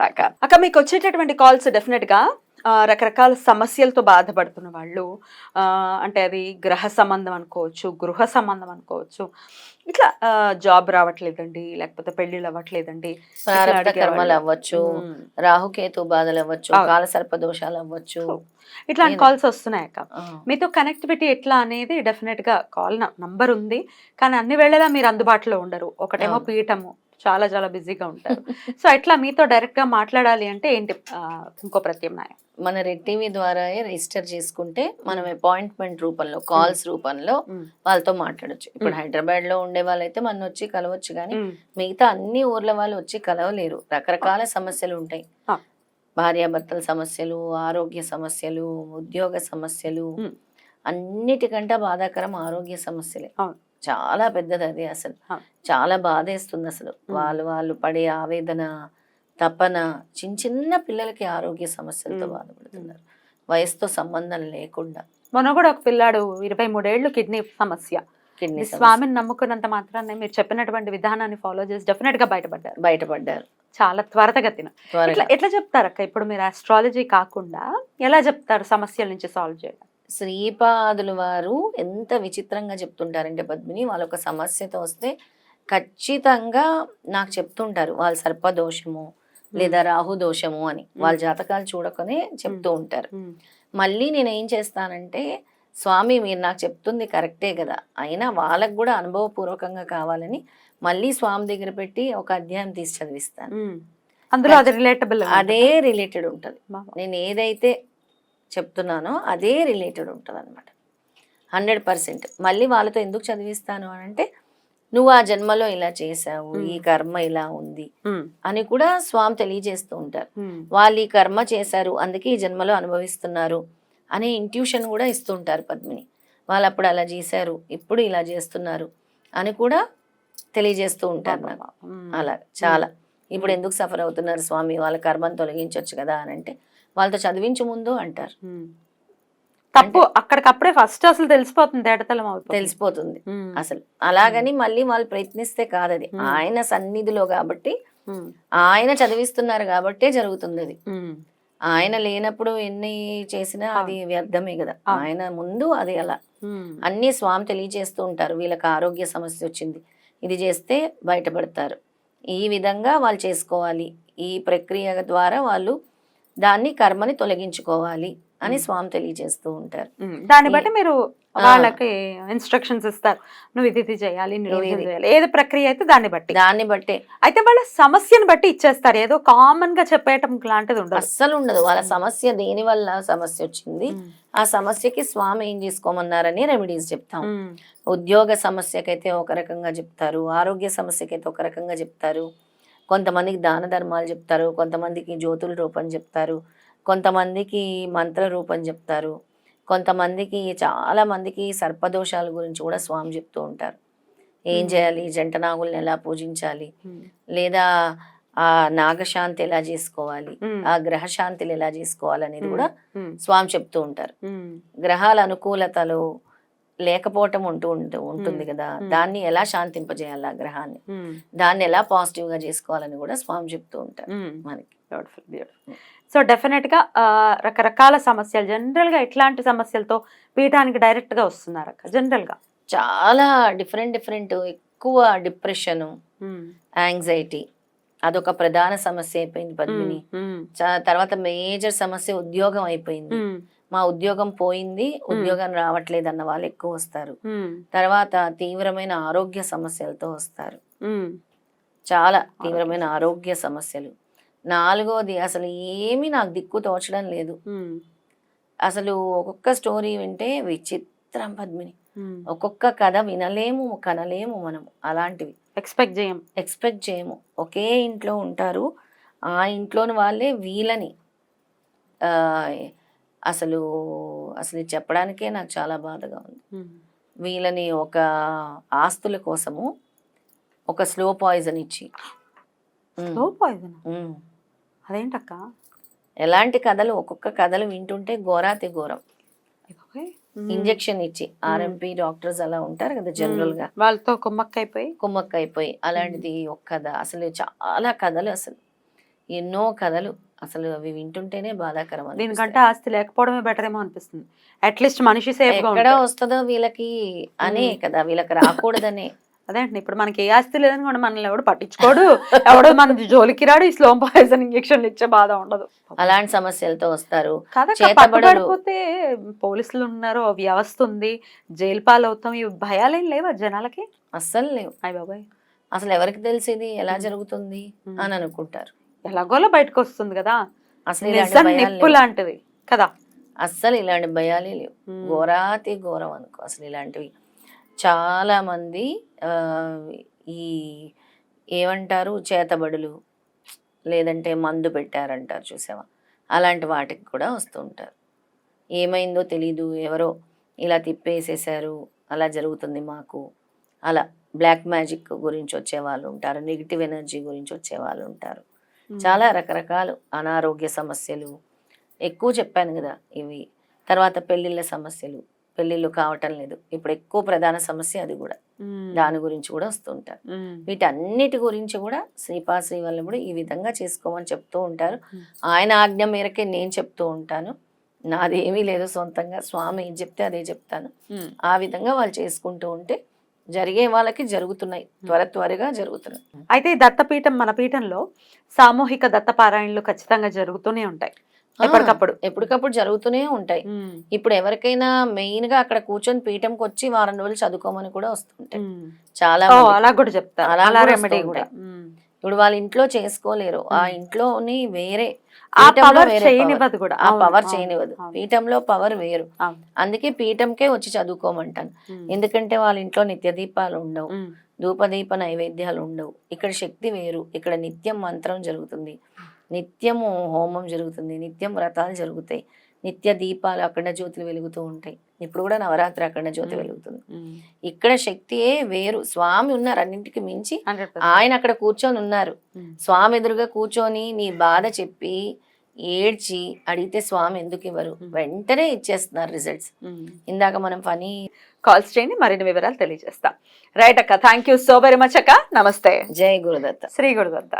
అక్క అక్క మీకు వచ్చేటటువంటి కాల్స్ డెఫినెట్గా ఆ, రకరకాల సమస్యలతో బాధపడుతున్న వాళ్ళు అంటే అది గ్రహ సంబంధం అనుకోవచ్చు గృహ సంబంధం అనుకోవచ్చు ఇట్లా జాబ్ రావట్లేదండి లేకపోతే పెళ్ళిళ్ళు అవ్వట్లేదండి. కర్మలు అవ్వచ్చు. రాహుకేతు బాధలు అవ్వచ్చు. కాల సర్ప దోషాలు అవ్వచ్చు ఇట్లాంటి. కాల్స్ వస్తున్నాయి అక్క మీతో కనెక్టివిటీ ఎట్లా అనేది డెఫినెట్గా కాల్ నంబర్ ఉంది కానీ అన్ని వేళలా మీరు అందుబాటులో ఉండరు ఒకటేమో. పీఠము చాలా చాలా బిజీగా ఉంటారు సో ఎట్లా మీతో డైరెక్ట్గా మాట్లాడాలి అంటే ఏంటి ఇంకో ప్రత్యామ్నాయం మన రెడ్ టీవీ ద్వారా రిజిస్టర్ చేసుకుంటే మనం అపాయింట్మెంట్ రూపంలో కాల్స్ రూపంలో. వాళ్ళతో మాట్లాడొచ్చు ఇప్పుడు. హైదరాబాద్లో ఉండే వాళ్ళైతే మన వచ్చి కలవచ్చు కానీ. మిగతా అన్ని ఊర్ల వాళ్ళు వచ్చి కలవలేరు రకరకాల సమస్యలు ఉంటాయి. భార్యాభర్తల సమస్యలు ఆరోగ్య సమస్యలు ఉద్యోగ సమస్యలు. అన్నిటికంటే బాధాకరం ఆరోగ్య సమస్యలే. చాలా పెద్దది అది అసలు. చాలా బాధేస్తుంది అసలు. వాళ్ళు వాళ్ళు పడే ఆవేదన తపన చిన్న చిన్న పిల్లలకి ఆరోగ్య సమస్యలతో. బాధపడుతున్నారు. వయసుతో సంబంధం లేకుండా. మొన్న కూడా ఒక పిల్లాడు ఇరవై మూడేళ్ళు కిడ్నీ సమస్య. కిడ్నీ స్వామిని నమ్ముకున్నంత మాత్రాన్ని మీరు చెప్పినటువంటి విధానాన్ని ఫాలో చేసి డెఫినెట్గా బయటపడ్డారు. బయటపడ్డారు. చాలా త్వరతగతిన. ఎట్లా ఎట్లా చెప్తారక్క? ఇప్పుడు మీరు ఆస్ట్రాలజీ కాకుండా ఎలా చెప్తారు సమస్యల నుంచి సాల్వ్ చేయడం? శ్రీపాదులు వారు ఎంత విచిత్రంగా చెప్తుంటారంటే పద్మిని వాళ్ళ ఒక సమస్యతో వస్తే ఖచ్చితంగా నాకు చెప్తుంటారు. వాళ్ళ సర్పదోషము లేదా రాహు దోషము అని వాళ్ళ జాతకాలు చూడకనే చెప్తూ ఉంటారు. మళ్ళీ నేను ఏం చేస్తానంటే స్వామి మీరు నాకు చెప్తుంది కరెక్టే కదా. అయినా వాళ్ళకు కూడా అనుభవపూర్వకంగా కావాలని మళ్ళీ స్వామి దగ్గర పెట్టి ఒక అధ్యాయం తీసి చదివిస్తాను. అందులో అది రిలేటబుల్ అదే రిలేటెడ్ ఉంటుంది. నేను ఏదైతే చెప్తున్నానో అదే రిలేటెడ్ ఉంటుంది అనమాట హండ్రెడ్ పర్సెంట్. మళ్ళీ వాళ్ళతో ఎందుకు చదివిస్తాను అని అంటే నువ్వు ఆ జన్మలో ఇలా చేసావు ఈ కర్మ ఇలా ఉంది అని కూడా స్వామి తెలియజేస్తూ ఉంటారు. వాళ్ళు ఈ కర్మ చేశారు అందుకే ఈ జన్మలో అనుభవిస్తున్నారు అనే ఇంట్యూషన్ కూడా ఇస్తూ ఉంటారు పద్మిని. వాళ్ళు అప్పుడు అలా చేశారు ఇప్పుడు ఇలా చేస్తున్నారు అని కూడా తెలియజేస్తూ ఉంటారు నాకు. అలా చాలా. ఇప్పుడు ఎందుకు సఫర్ అవుతున్నారు స్వామి? వాళ్ళ కర్మను తొలగించవచ్చు కదా అని అంటే వాళ్ళతో చదివించు ముందు అంటారు. తప్పు అక్కడికప్పుడే ఫస్ట్ అసలు తెలిసిపోతుంది తేటతలం తెలిసిపోతుంది. అసలు. అలాగని మళ్ళీ వాళ్ళు ప్రయత్నిస్తే కాదది. ఆయన సన్నిధిలో కాబట్టి. ఆయన చదివిస్తున్నారు కాబట్టే జరుగుతుంది అది. ఆయన లేనప్పుడు ఎన్ని చేసినా అది వ్యర్థమే కదా. ఆయన ముందు అది అలా. అన్ని స్వామి తెలియజేస్తూ ఉంటారు. వీళ్ళకి ఆరోగ్య సమస్య వచ్చింది. ఇది చేస్తే బయటపడతారు. ఈ విధంగా వాళ్ళు చేసుకోవాలి. ఈ ప్రక్రియ ద్వారా వాళ్ళు దాన్ని కర్మని తొలగించుకోవాలి అని స్వామి తెలియజేస్తూ ఉంటారు. దాన్ని బట్టి మీరు. వాళ్ళకి ఇన్స్ట్రక్షన్స్ ఇస్తారు. నువ్వు ఇది ఇది చేయాలి ఏది? ప్రక్రియ అయితే దాన్ని బట్టి. దాన్ని బట్టే. అయితే వాళ్ళ సమస్యను బట్టి ఇచ్చేస్తారు. ఏదో కామన్గా చెప్పేయటం లాంటిది ఉండదు. అస్సలు ఉండదు. వాళ్ళ సమస్య దేని వల్ల సమస్య వచ్చింది. ఆ సమస్యకి స్వామి ఏం చేసుకోమన్నారని రెమెడీస్ చెప్తాం. ఉద్యోగ సమస్యకైతే ఒక రకంగా చెప్తారు. ఆరోగ్య సమస్యకైతే ఒక రకంగా చెప్తారు. కొంతమందికి దాన ధర్మాలు చెప్తారు కొంతమందికి జ్యోతుల రూపం చెప్తారు కొంతమందికి మంత్ర రూపం చెప్తారు కొంతమందికి చాలా మందికి సర్పదోషాల గురించి కూడా స్వామి చెప్తూ ఉంటారు ఏం. చేయాలి జంట నాగుల్ని ఎలా పూజించాలి. లేదా ఆ నాగశాంతి ఎలా చేసుకోవాలి. ఆ గ్రహ శాంతిని ఎలా చేసుకోవాలి అనేది కూడా. స్వామి చెప్తూ ఉంటారు. గ్రహాల అనుకూలతలు లేకపోవటం ఉంటూ ఉంటూ ఉంటుంది. కదా. దాన్ని ఎలా శాంతింపజేయాలి ఆ గ్రహాన్ని. దాన్ని ఎలా పాజిటివ్గా చేసుకోవాలని కూడా స్వామి చెప్తూ ఉంటారు. మనకి బ్యూటిఫుల్ బ్యూటిఫుల్ సో డెఫినెట్గా రకరకాల సమస్యలు జనరల్గా ఎట్లాంటి సమస్యలతో పీఠానికి డైరెక్ట్గా వస్తున్నారు అక్క జనరల్గా చాలా డిఫరెంట్ డిఫరెంట్ ఎక్కువ డిప్రెషన్. యాంగ్జైటీ అదొక ప్రధాన సమస్య అయిపోయింది పద్మిని తర్వాత మేజర్ సమస్య ఉద్యోగం అయిపోయింది. మా ఉద్యోగం పోయింది ఉద్యోగం రావట్లేదు అన్న వాళ్ళు ఎక్కువ వస్తారు. తర్వాత తీవ్రమైన ఆరోగ్య సమస్యలతో వస్తారు. చాలా తీవ్రమైన ఆరోగ్య సమస్యలు. నాలుగోది అసలు ఏమీ నాకు దిక్కు తోచడం లేదు. అసలు ఒక్కొక్క స్టోరీ వింటే విచిత్రం పద్మిని. ఒక్కొక్క కథ వినలేము కనలేము మనం అలాంటివి. ఎక్స్పెక్ట్ చేయం ఎక్స్పెక్ట్ చేయము ఒకే ఇంట్లో ఉంటారు. ఆ ఇంట్లోని వాళ్ళే వీళ్ళని అసలు అసలు చెప్పడానికే నాకు చాలా బాధగా ఉంది. వీళ్ళని ఒక ఆస్తుల కోసము ఒక స్లో పాయిజన్ ఇచ్చి. ఉమ్, లో పాయిజన్. అదేంటక్క? ఎలాంటి కథలు ఒక్కొక్క కథలు వింటుంటే ఘోరాతి ఘోరం. ఇంజెక్షన్ ఇచ్చి. ఆర్ఎంపీ డాక్టర్స్ అలా ఉంటారు కదా జనరల్గా వాళ్ళతో కుమ్మక్క అయిపోయి కుమ్మక్క అయిపోయి అలాంటిది ఒక కథ అసలు చాలా కథలు అసలు. ఎన్నో కథలు. అసలు అవి వింటుంటేనే బాధాకరం. దీనికంటే ఆస్తి లేకపోవడమే బెటర్ ఏమో అనిపిస్తుంది అట్లీస్ట్ మనిషి సేఫ్ ఎక్కడ. వస్తుందో వీళ్ళకి అనే కదా వీళ్ళకి రాకూడదనే. అదేంటి ఇప్పుడు మనకి ఏ ఆస్తి లేదని కూడా మనల్ని ఎవడు పట్టించుకోడు. ఎవడో మన జోలికి రాడు ఈ స్లో పాయిజన్ ఇంజెక్షన్ ఇచ్చే బాధ ఉండదు. అలాంటి సమస్యలతో వస్తారు. పట్టుబడిపోతే పోలీసులు ఉన్నారు వ్యవస్థ ఉంది జైలు పాలవుతాం ఇవి భయాలేం లేవా జనాలకి? అస్సలు లేవు. అయ్య బాబాయ్. అసలు ఎవరికి తెలిసింది ఎలా జరుగుతుంది. అని అనుకుంటారు. ఎలాగోలా బయటకు వస్తుంది కదా. అసలు నిజం నిప్పు. లాంటిది కదా. అస్సలు ఇలాంటి భయాలే లేవు. ఘోరాతి ఘోరం అనుకో అసలు ఇలాంటివి. చాలా మంది ఆ, ఈ ఏమంటారు చేతబడులు లేదంటే మందు పెట్టారంటారు చూసావా? అలాంటి వాటికి కూడా వస్తూ ఉంటారు. ఏమైందో తెలీదు ఎవరో ఇలా తిప్పేసేసారు అలా జరుగుతుంది మాకు అలా. బ్లాక్ మ్యాజిక్ గురించి వచ్చే వాళ్ళు ఉంటారు నెగిటివ్ ఎనర్జీ గురించి వచ్చే వాళ్ళు ఉంటారు. చాలా రకరకాలు అనారోగ్య సమస్యలు. ఎక్కువ చెప్పాను కదా ఇవి. తర్వాత పెళ్ళిళ్ళ సమస్యలు. పెళ్ళిళ్ళు కావటం లేదు. ఇప్పుడు ఎక్కువ ప్రధాన సమస్య అది కూడా. దాని గురించి కూడా వస్తుంటారు. వీటన్నిటి గురించి కూడా శ్రీపా శ్రీవల్లి కూడా ఈ విధంగా చేసుకోమని చెప్తూ ఉంటారు. ఆయన ఆజ్ఞ మేరకే నేను చెప్తూ ఉంటాను. నాది ఏమీ లేదు సొంతంగా. స్వామి ఏం చెప్తే అదే చెప్తాను. ఆ విధంగా వాళ్ళు చేసుకుంటూ ఉంటే జరిగే వాళ్ళకి జరుగుతున్నాయి త్వర త్వరగా జరుగుతున్నాయి అయితే ఈ దత్తపీఠం మన పీఠంలో సామూహిక దత్తపారాయణలు ఖచ్చితంగా జరుగుతూనే ఉంటాయి ఎప్పటికప్పుడు ఎప్పటికప్పుడు జరుగుతూనే ఉంటాయి. ఇప్పుడు ఎవరికైనా మెయిన్గా అక్కడ కూర్చొని పీఠంకి వచ్చి వారం రోజులు చదువుకోమని కూడా వస్తుంటాయి. చాలా. అలా కూడా చెప్తారు అలా కూడా రెమెడీ. ఇప్పుడు వాళ్ళ ఇంట్లో చేసుకోలేరు. ఆ. ఇంట్లోని వేరే ఆ పవర్ వేరే చేయనివ్వదు కూడా. ఆ పవర్ చేయనివ్వదు. పీఠంలో పవర్ వేరు. అందుకే పీఠంకే వచ్చి చదువుకోమంటాను. ఎందుకంటే వాళ్ళ ఇంట్లో నిత్య దీపాలు ఉండవు. ధూపదీప నైవేద్యాలు ఉండవు. ఇక్కడ శక్తి వేరు. ఇక్కడ నిత్యం మంత్రం జరుగుతుంది. నిత్యము హోమం జరుగుతుంది. నిత్యం వ్రతాలు జరుగుతాయి. నిత్య దీపాలు అఖండ జ్యోతులు వెలుగుతూ ఉంటాయి ఇప్పుడు కూడా నవరాత్రి అఖండ జ్యోతి. వెలుగుతుంది. ఇక్కడ శక్తియే వేరు స్వామి ఉన్నారు అన్నింటికి మించి 100%. ఆయన అక్కడ కూర్చొని ఉన్నారు. స్వామి ఎదురుగా కూర్చొని నీ బాధ చెప్పి ఏడ్చి అడిగితే స్వామి ఎందుకు ఇవ్వరు. వెంటనే ఇచ్చేస్తున్నారు రిజల్ట్స్. ఇందాక మనం పని కాల్స్ చేయండి మరిన్ని వివరాలు తెలియజేస్తా రైట్ అక్క thank you so very much అక్క నమస్తే జై గురుదత్త శ్రీ గురుదత్త